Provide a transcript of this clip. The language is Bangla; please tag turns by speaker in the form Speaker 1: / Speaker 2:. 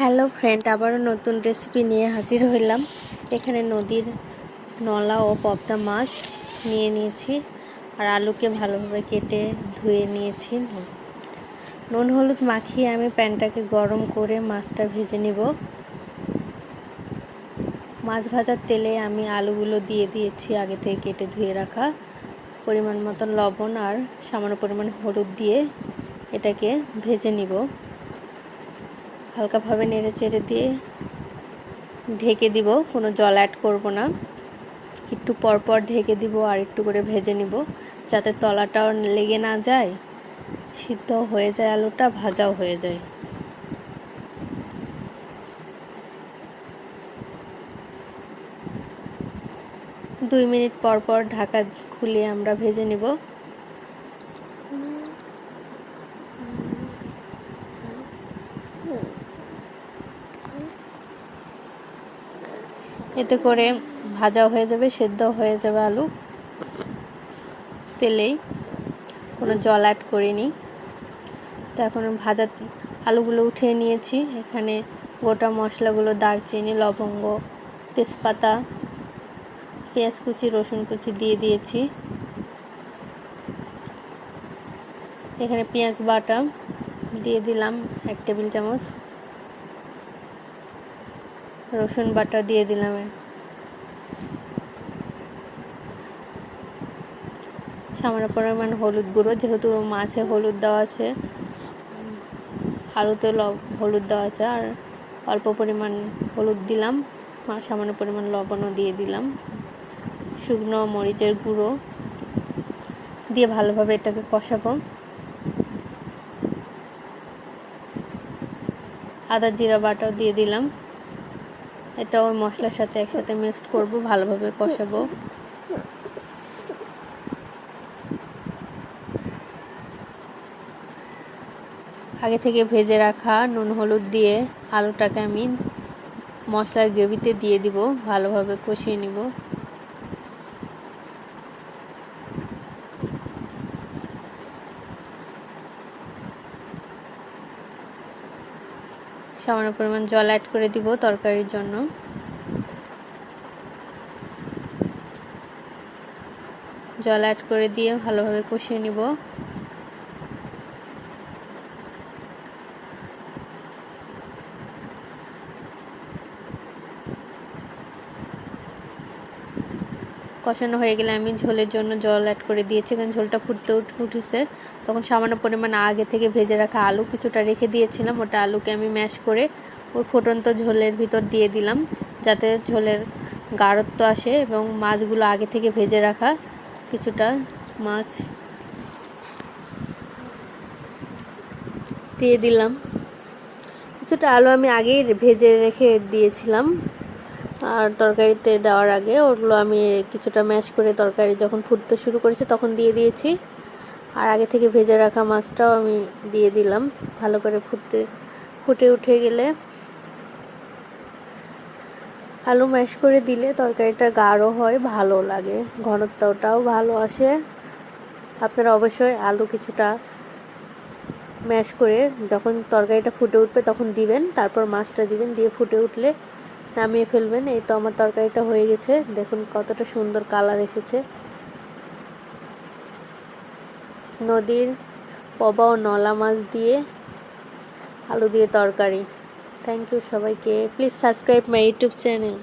Speaker 1: হ্যালো ফ্রেন্ড আবারও নতুন রেসিপি নিয়ে হাজির হইলাম। এখানে নদীর নলা ও পপটা মাছ নিয়ে নিয়েছি আর আলুকে ভালোভাবে কেটে ধুয়ে নিয়েছি। নুন হলুদ মাখিয়ে আমি প্যানটাকে গরম করে মাছটা ভেজে নিব। মাছ ভাজার তেলে আমি আলুগুলো দিয়ে দিয়েছি আগে থেকে কেটে ধুয়ে রাখা। পরিমাণ মতন লবণ আর সামান্য পরিমাণ হলুদ দিয়ে এটাকে ভেজে নিব। হালকাভাবে নেড়ে চেড়ে দিয়ে ঢেকে দিব কোনো জল অ্যাড করব না একটু পরপর ঢেকে দিব আর একটু করে ভেজে নিব যাতে তলাটাও লেগে না যায় সিদ্ধ হয়ে যায় আলুটা ভাজাও হয়ে যায় দুই মিনিট পর পর ঢাকা খুলে আমরা ভেজে নিব এতে করে ভাজা হয়ে যাবে সেদ্ধ হয়ে যাবে আলু। তেলেই কোনো জল অ্যাড করিনি। তো এখন ভাজা আলুগুলো উঠিয়ে নিয়েছি। এখানে গোটা মশলাগুলো দারচিনি, লবঙ্গ, তেজপাতা, পেঁয়াজ কুচি, রসুন কুচি দিয়ে দিয়েছি। এখানে পেঁয়াজ বাটা দিয়ে দিলাম এক টেবিল চামচ। রসুন বাটা দিয়ে দিলাম সামান্য পরিমাণ হলুদ গুঁড়ো, যেহেতু মাছে হলুদ দেওয়া আছে, আলুতে হলুদ দেওয়া আছে, আর অল্প পরিমাণ হলুদ দিলাম, আর সামান্য পরিমাণ লবণও দিয়ে দিলাম, শুকনো মরিচের গুঁড়ো দিয়ে ভালোভাবে এটাকে কষাবো। আদা জিরা বাটাও দিয়ে দিলাম। এটা ওই মশলার সাথে একসাথে মিক্সড করব, ভালোভাবে কষাবো। আগে থেকে ভেজে রাখা নুন, হলুদ দিয়ে আলুটাকে আমি মশলার গ্রেভিতে দিয়ে দিব, ভালোভাবে কষিয়ে নিব। সামান্য পরিমাণ জল অ্যাড করে দিব তরকারির জন্য। জল অ্যাড করে দিয়ে ভালোভাবে কষিয়ে নিব। কষানো হয়ে গেলে আমি ঝোলের জন্য জল অ্যাড করে দিয়েছি, কারণ ঝোলটা ফুটতে উঠেছে। তখন সামান্য পরিমাণ আগে থেকে ভেজে রাখা আলু কিছুটা রেখে দিয়েছিলাম। ওটা আলুকে আমি ম্যাশ করে ওই ফুটন্ত ঝোলের ভিতর দিয়ে দিলাম, যাতে ঝোলের গাঢ়ত্ব আসে এবং মাছগুলো আগে থেকে ভেজে রাখা কিছুটা মাছ দিয়ে দিলাম। কিছুটা আলু আমি আগেই ভেজে রেখে দিয়েছিলাম। আর তরকারিতে দেওয়ার আগে ওগুলো আমি কিছুটা ম্যাশ করে তরকারি যখন ফুটতে শুরু করেছে তখন দিয়ে দিয়েছি। আর আগে থেকে ভেজে রাখা মাছটাও আমি দিয়ে দিলাম ভালো করে ফুটতে, ফুটে উঠে গেলে। আলু ম্যাশ করে দিলে তরকারিটা গাঢ় হয়, ভালো লাগে, ঘনত্বটাও ভালো আসে। আপনারা অবশ্যই আলু কিছুটা ম্যাশ করে যখন তরকারিটা ফুটে উঠবে তখন দিবেন, তারপর মাছটা দিবেন, দিয়ে ফুটে উঠলে নামিয়ে ফেলবেন। এই তো আমার তরকারিটা হয়ে গেছে। দেখুন কতটা সুন্দর কালার এসেছে। নদীর পবা ও নলা মাছ দিয়ে আলু দিয়ে তরকারি। থ্যাংক ইউ সবাইকে। Please subscribe my YouTube channel